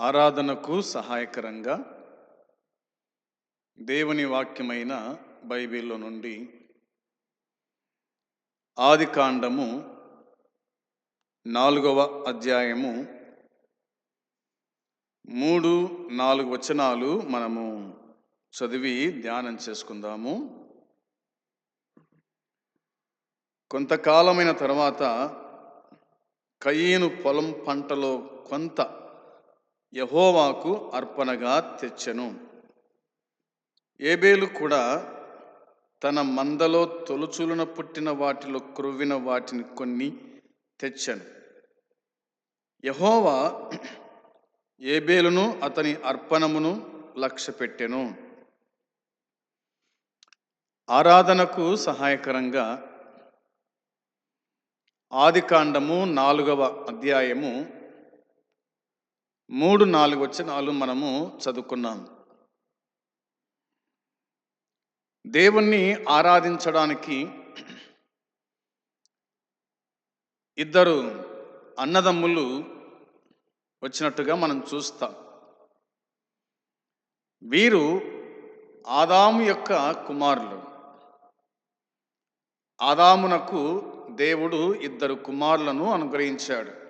ఆరాధనకు సహాయకరంగా దేవుని వాక్యమైన బైబిల్లో నుండి ఆది కాండము నాలుగవ అధ్యాయము మూడు నాలుగు వచనాలు మనము చదివి ధ్యానం చేసుకుందాము. కొంతకాలమైన తర్వాత కయ్యను పొలం పంటలో కొంత యహోవాకు అర్పణగా తెచ్చెను. ఏబేలు కూడా తన మందలో తొలుచులున పుట్టిన వాటిలో క్రొవ్విన వాటిని కొన్ని తెచ్చాను. యహోవా ఏబేలును అతని అర్పణమును లక్ష్యపెట్టెను. ఆరాధనకు సహాయకరంగా ఆదికాండము నాలుగవ అధ్యాయము మూడు నాలుగు వచనాలు మనము చదువుకున్నాం. దేవుణ్ణి ఆరాధించడానికి ఇద్దరు అన్నదమ్ములు వచ్చినట్టుగా మనం చూస్తాం. వీరు ఆదాము యొక్క కుమారులు. ఆదామునకు దేవుడు ఇద్దరు కుమారులను అనుగ్రహించాడు.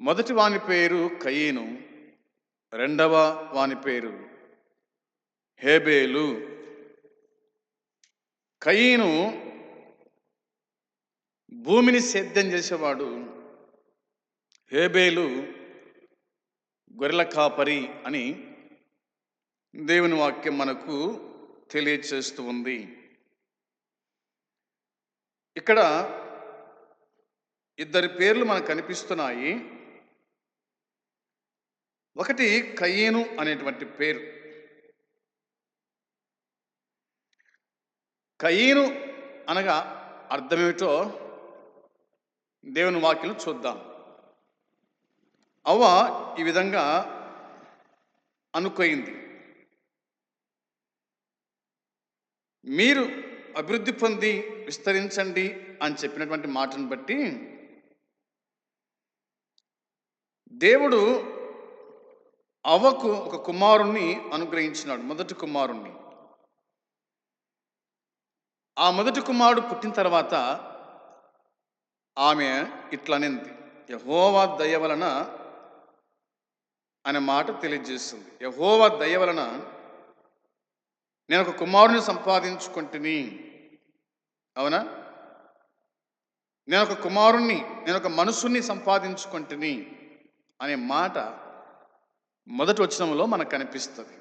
మొదటి వాని పేరు కయీను రెండవ వాని పేరు హేబేలు. కయీను భూమిని సేద్యం చేసేవాడు. హేబేలు గొర్రెల కాపరి అని దేవుని వాక్యం మనకు తెలియచేస్తూ ఉంది. ఇక్కడ ఇద్దరి పేర్లు మనకు కనిపిస్తున్నాయి. ఒకటి కయ్యేను అనేటువంటి పేరు. కయ్యేను అనగా అర్థమేమిటో దేవుని వాక్యం చూద్దాం. అవ్వ ఈ విధంగా అనుకోయింది మీరు అభివృద్ధి పొంది విస్తరించండి అని చెప్పినటువంటి మాటను బట్టి దేవుడు అవ్వకు ఒక కుమారుణ్ణి అనుగ్రహించినాడు మొదటి కుమారుణ్ణి. ఆ మొదటి కుమారుడు పుట్టిన తర్వాత ఆమె ఇట్లనింది యహోవా దయ వలన అనే మాట తెలియజేస్తుంది. యహోవా దయ వలన నేను ఒక కుమారుని సంపాదించుకుంటుని. అవునా? నేను ఒక కుమారుణ్ణి నేను ఒక మనుషుణ్ణి సంపాదించుకుంటుని అనే మాట మొదటి వచనంలో మనకు కనిపిస్తుంది.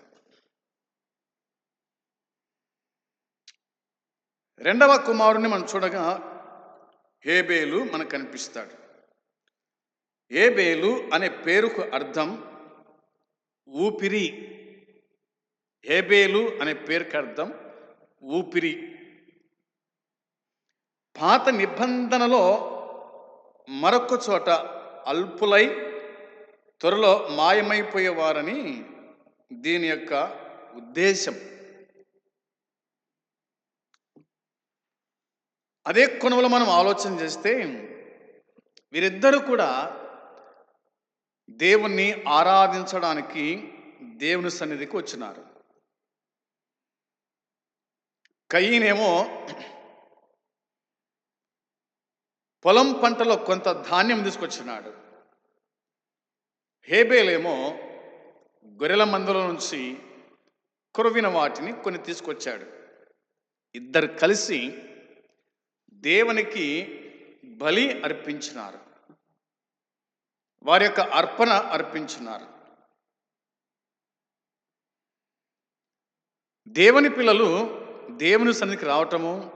రెండవ కుమారుని మనం చూడగా హేబేలు మనకు కనిపిస్తాడు. హేబేలు అనే పేరుకు అర్థం ఊపిరి. హేబేలు అనే పేరుకు అర్థం ఊపిరి. పాత నిబంధనలో మరొక చోట అల్పులై త్వరలో మాయమైపోయేవారని దీని యొక్క ఉద్దేశం. అదే కొనువలో మనం ఆలోచన చేస్తే వీరిద్దరూ కూడా దేవుణ్ణి ఆరాధించడానికి దేవుని సన్నిధికి వచ్చినారు. కయ్యనేమో పొలం పంటలో కొంత ధాన్యం తీసుకొచ్చినాడు. హేబేలేమో గొర్రెల మందుల నుంచి కురవిన వాటిని కొన్ని తీసుకొచ్చాడు. ఇద్దరు కలిసి దేవునికి బలి అర్పించినారు. వారి యొక్క అర్పణ అర్పించినారు. దేవుని పిల్లలు దేవుని సన్నిధికి రావటము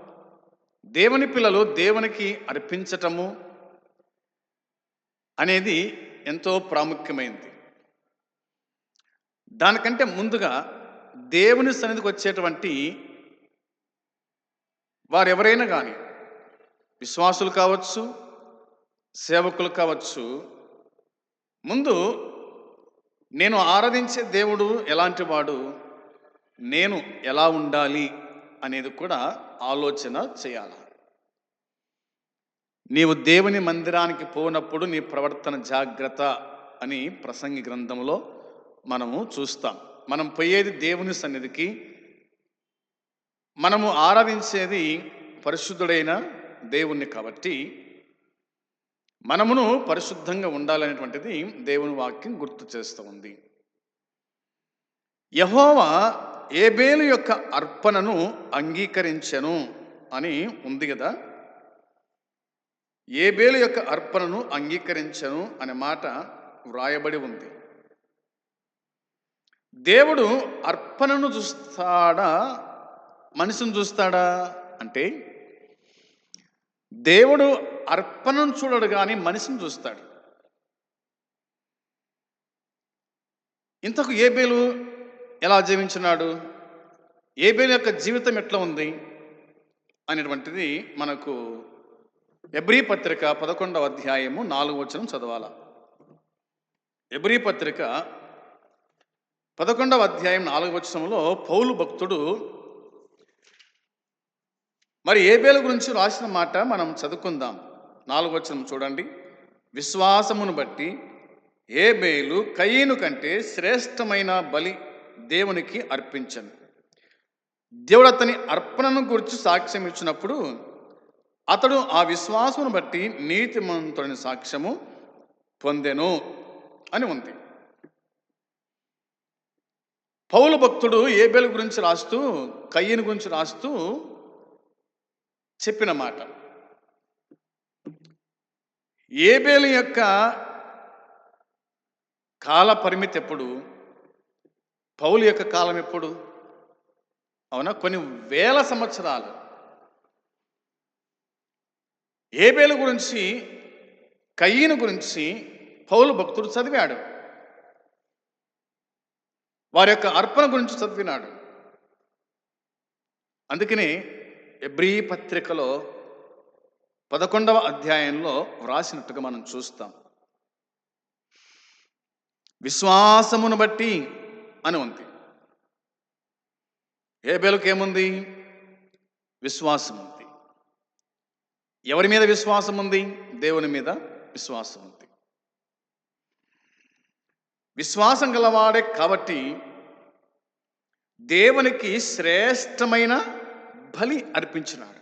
దేవుని పిల్లలు దేవునికి అర్పించటము అనేది ఎంతో ప్రాముఖ్యమైంది. దానికంటే ముందుగా దేవుని సన్నిధికి వచ్చేటువంటి వారు ఎవరైనా కానీ విశ్వాసులు కావచ్చు సేవకులు కావచ్చు ముందు నేను ఆరాధించే దేవుడు ఎలాంటి వాడు నేను ఎలా ఉండాలి అనేది కూడా ఆలోచన చేయాలి? నీవు దేవుని మందిరానికి పోనప్పుడు నీ ప్రవర్తన జాగ్రత్త అని ప్రసంగి గ్రంథంలో మనము చూస్తాం. మనం పోయేది దేవుని సన్నిధికి మనము ఆరాధించేది పరిశుద్ధుడైన దేవుణ్ణి కాబట్టి మనమును పరిశుద్ధంగా ఉండాలనేటువంటిది దేవుని వాక్యం గుర్తు చేస్తూ ఉంది. యహోవా ఏబేలు యొక్క అర్పణను అంగీకరించెను అని ఉంది కదా. ఏబేలు యొక్క అర్పణను అంగీకరించను అనే మాట వ్రాయబడి ఉంది. దేవుడు అర్పణను చూస్తాడా? మనిషిని చూస్తాడా? అంటే దేవుడు అర్పణను చూడడు కానీ మనిషిని చూస్తాడు. ఇంతకు ఏబేలు ఎలా జీవించినాడు? ఏబేలు యొక్క జీవితం ఎట్లా ఉంది? అనేటువంటిది మనకు ఎబ్రీ పత్రిక పదకొండవ అధ్యాయము నాలుగు వచనం చదవాల? ఎబ్రీ పత్రిక పదకొండవ అధ్యాయం నాలుగు వచనంలో పౌలు భక్తుడు మరి ఏబేల గురించి రాసిన మాట మనం చదువుకుందాం. నాలుగు వచనం చూడండి. విశ్వాసమును బట్టి ఏబేలు కయ్యను కంటే శ్రేష్టమైన బలి దేవునికి అర్పించను. దేవుడు అతని అర్పణను గురించి సాక్ష్యం ఇచ్చినప్పుడు అతడు ఆ విశ్వాసమును బట్టి నీతిమంతుడిని సాక్ష్యము పొందెను అని ఉంది. పౌల భక్తుడు ఏబేలు గురించి రాస్తూ కయ్యని గురించి రాస్తూ చెప్పిన మాట. ఏబేలు యొక్క కాల పరిమితి ఎప్పుడు? పౌలు యొక్క కాలం ఎప్పుడు? అవునా? కొన్ని వేల సంవత్సరాలు. ఏబేలు గురించి కయ్యను గురించి పౌలు భక్తుడు చదివాడు. వారి యొక్క అర్పణ గురించి చదివినాడు. అందుకనే ఎబ్రీ పత్రికలో పదకొండవ అధ్యాయంలో వ్రాసినట్టుగా మనం చూస్తాం. విశ్వాసమును బట్టి అని ఉంది. ఏబేలుకి ఏముంది విశ్వాసం ఎవరి మీద విశ్వాసం ఉంది? దేవుని మీద విశ్వాసం ఉంది. విశ్వాసం గలవాడే కాబట్టి దేవునికి శ్రేష్టమైన బలి అర్పించినాడు.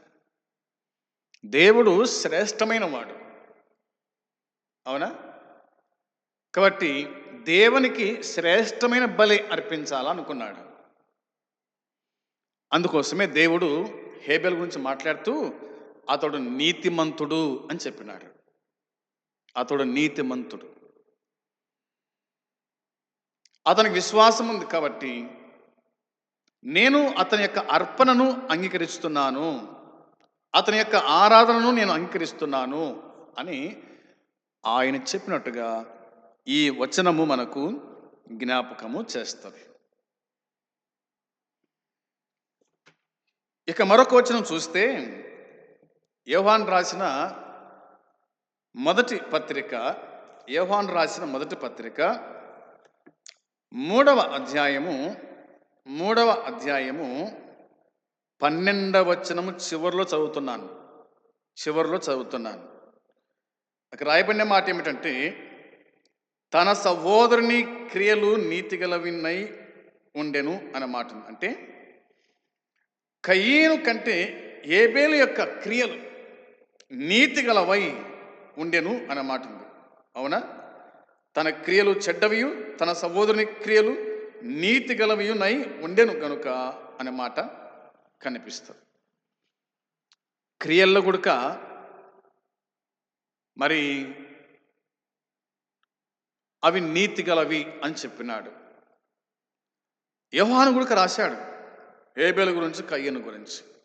దేవుడు శ్రేష్టమైన వాడు అవునా? కాబట్టి దేవునికి శ్రేష్టమైన బలి అర్పించాలనుకున్నాడు. అందుకోసమే దేవుడు హేబెల్ గురించి మాట్లాడుతూ అతడు నీతిమంతుడు అని చెప్పినాడు. అతడు నీతిమంతుడు. అతనికి విశ్వాసం ఉంది కాబట్టి నేను అతని యొక్క అర్పణను అంగీకరిస్తున్నాను. అతని యొక్క ఆరాధనను నేను అంగీకరిస్తున్నాను అని ఆయన చెప్పినట్టుగా ఈ వచనము మనకు జ్ఞాపకము చేస్తుంది. ఇక మరొక వచనం చూస్తే యోహాన్ రాసిన మొదటి పత్రిక యోహాన్ రాసిన మొదటి పత్రిక మూడవ అధ్యాయము మూడవ అధ్యాయము పన్నెండవ వచనము చివరిలో చదువుతున్నాను. చివరిలో చదువుతున్నాను. అక్కడ రాయబడిన మాట ఏమిటంటే తన సహోదరుని క్రియలు నీతిగలవినై ఉండెను అనే మాట. అంటే కయ్యను కంటే ఏబేలు యొక్క క్రియలు నీతిగలవై ఉండెను అనే మాట ఉంది. అవునా? తన క్రియలు చెడ్డవియు తన సహోదరుని క్రియలు నీతి గలవియు నై ఉండెను గనుక అనే మాట కనిపిస్తుంది. క్రియల్లో గుడక మరి అవి నీతి గలవి అని చెప్పినాడు. యవహాను గుడిక రాశాడు ఏబేల గురించి కయ్యను గురించి.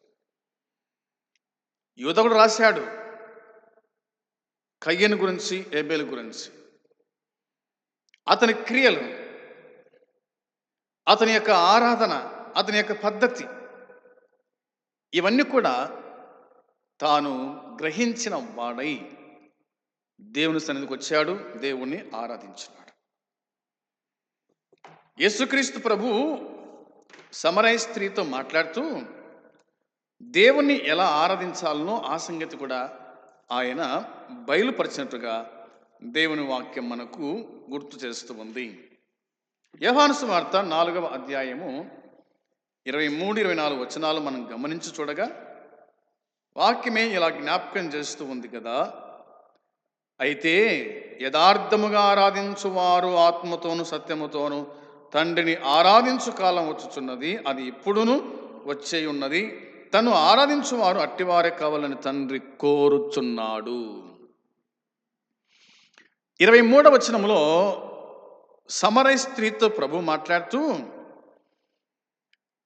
యువతకుడు రాశాడు. కయ్యను గురించి ఏబేలు గురించి. అతని క్రియలు అతని యొక్క ఆరాధన అతని యొక్క పద్ధతి ఇవన్నీ కూడా తాను గ్రహించిన వాడై దేవుని సన్నిధికి వచ్చాడు దేవుణ్ణి ఆరాధించినాడు. యేసుక్రీస్తు ప్రభు సమరయ స్త్రీతో మాట్లాడుతూ దేవుణ్ణి ఎలా ఆరాధించాలనో ఆ సంగతి కూడా ఆయన బయలుపరిచినట్టుగా దేవుని వాక్యం మనకు గుర్తు చేస్తూ ఉంది. యహానుసు వార్త నాలుగవ అధ్యాయము ఇరవై మూడు ఇరవై నాలుగు వచనాలు మనం గమనించి చూడగా వాక్యమే ఇలా జ్ఞాపకం చేస్తూ ఉంది కదా. అయితే యథార్థముగా ఆరాధించువారు ఆత్మతోను సత్యముతోను తండ్రిని ఆరాధించు కాలం వచ్చుచున్నది అది ఇప్పుడును వచ్చే ఉన్నది తను ఆరాధించువారు అట్టివారే కావాలని తండ్రి కోరుచున్నాడు. ఇరవై మూడవ వచనంలో సమరై స్త్రీతో ప్రభు మాట్లాడుతూ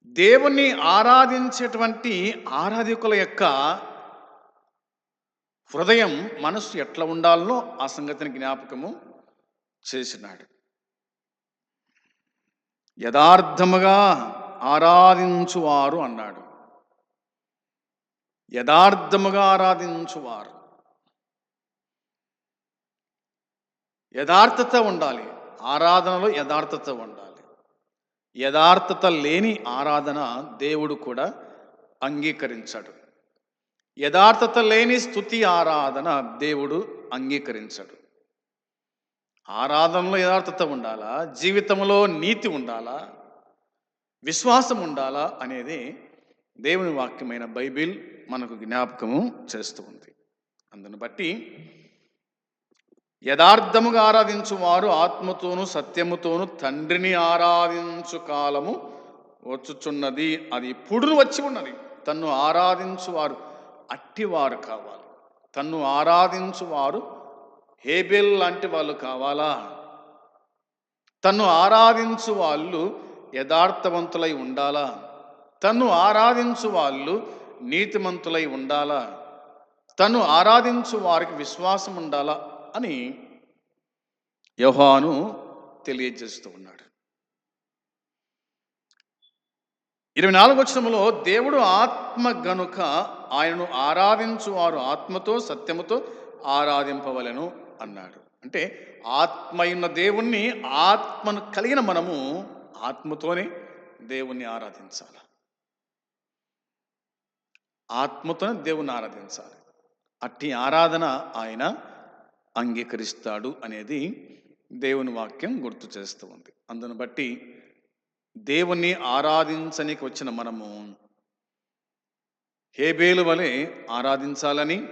దేవుణ్ణి ఆరాధించేటువంటి ఆరాధికుల యొక్క హృదయం మనస్సు ఎట్లా ఉండాలనో ఆ సంగతిని జ్ఞాపకము చేసినాడు. యథార్థముగా ఆరాధించువారు అన్నాడు. యథార్థముగా ఆరాధించువారు. యథార్థత ఉండాలి. ఆరాధనలో యథార్థత ఉండాలి. యథార్థత లేని ఆరాధన దేవుడు కూడా అంగీకరించాడు. యథార్థత లేని స్థుతి ఆరాధన దేవుడు అంగీకరించడు. ఆరాధనలో యథార్థత ఉండాలా? జీవితంలో నీతి ఉండాలా? విశ్వాసం ఉండాలా? అనేది దేవుని వాక్యమైన బైబిల్ మనకు జ్ఞాపకము చేస్తూ ఉంది. అందును బట్టి యథార్థముగా ఆరాధించు వారు ఆత్మతోను సత్యముతోను తండ్రిని ఆరాధించు కాలము వచ్చుచున్నది. అది ఇప్పుడు వచ్చి ఉన్నది. తన్ను ఆరాధించు వారు అట్టివారు కావాలి. తన్ను ఆరాధించు వారు హేబెల్ లాంటి వాళ్ళు కావాలా? తన్ను ఆరాధించు వాళ్ళు యథార్థవంతులై ఉండాలా? తను ఆరాధించు వాళ్ళు నీతిమంతులై ఉండాలా? తను ఆరాధించు వారికి విశ్వాసం ఉండాలా? అని యహాను తెలియజేస్తూ ఉన్నాడు. ఇరవై నాలుగు వచనములో దేవుడు ఆత్మ గనుక ఆయనను ఆరాధించు వారు ఆత్మతో సత్యముతో ఆరాధింపవలను అన్నాడు. అంటే ఆత్మయున్న దేవుణ్ణి ఆత్మను కలిగిన మనము ఆత్మతోనే దేవుణ్ణి ఆరాధించాలి? ఆత్మతో దేవుని ఆరాధించాలి. అట్టి ఆరాధన ఆయన అంగీకరిస్తాడు అనేది దేవుని వాక్యం గుర్తు చేస్తూ ఉంది. అందును బట్టి దేవుణ్ణి ఆరాధించనికి వచ్చిన మనము హేబేలు వలె ఆరాధించాలని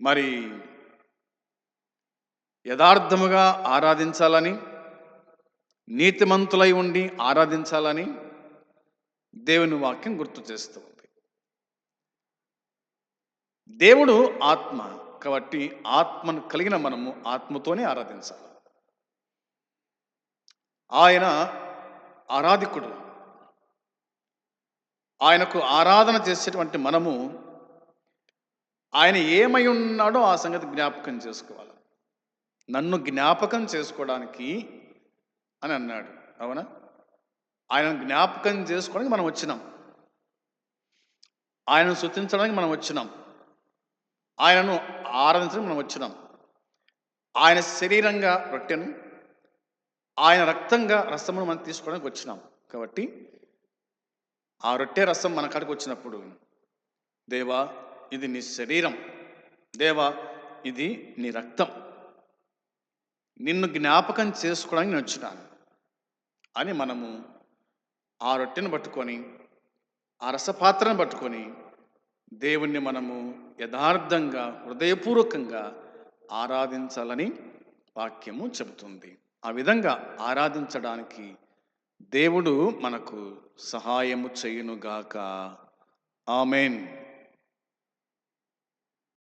మరి యథార్థముగా ఆరాధించాలని నీతిమంతులై ఉండి ఆరాధించాలని దేవుని వాక్యం గుర్తు చేస్తూ ఉంది. దేవుడు ఆత్మ కాబట్టి ఆత్మను కలిగిన మనము ఆత్మతోనే ఆరాధించాలి. ఆయన ఆరాధికుడు. ఆయనకు ఆరాధన చేసేటువంటి మనము ఆయన ఏమై ఉన్నాడో ఆ సంగతి జ్ఞాపకం చేసుకోవాలి. నన్ను జ్ఞాపకం చేసుకోవడానికి అని అన్నాడు. అవునా? ఆయన జ్ఞాపకం చేసుకోవడానికి మనం వచ్చినాం. ఆయనను శృతించడానికి మనం వచ్చినాం. ఆయనను ఆరాధించడానికి మనం వచ్చినాం. ఆయన శరీరంగా రొట్టెను ఆయన రక్తంగా రసమును మనం తీసుకోవడానికి వచ్చినాం. కాబట్టి ఆ రొట్టె రసం మన కాడికి వచ్చినప్పుడు దేవా ఇది నీ శరీరం. దేవా ఇది నీ రక్తం. నిన్ను జ్ఞాపకం చేసుకోవడానికి నేను వచ్చినాను. అని మనము ఆ రొట్టెను పట్టుకొని ఆ రసపాత్రను పట్టుకొని దేవుణ్ణి మనము యథార్థంగా హృదయపూర్వకంగా ఆరాధించాలని వాక్యము చెబుతుంది. ఆ విధంగా ఆరాధించడానికి దేవుడు మనకు సహాయము చేయునుగాక. ఆమెన్.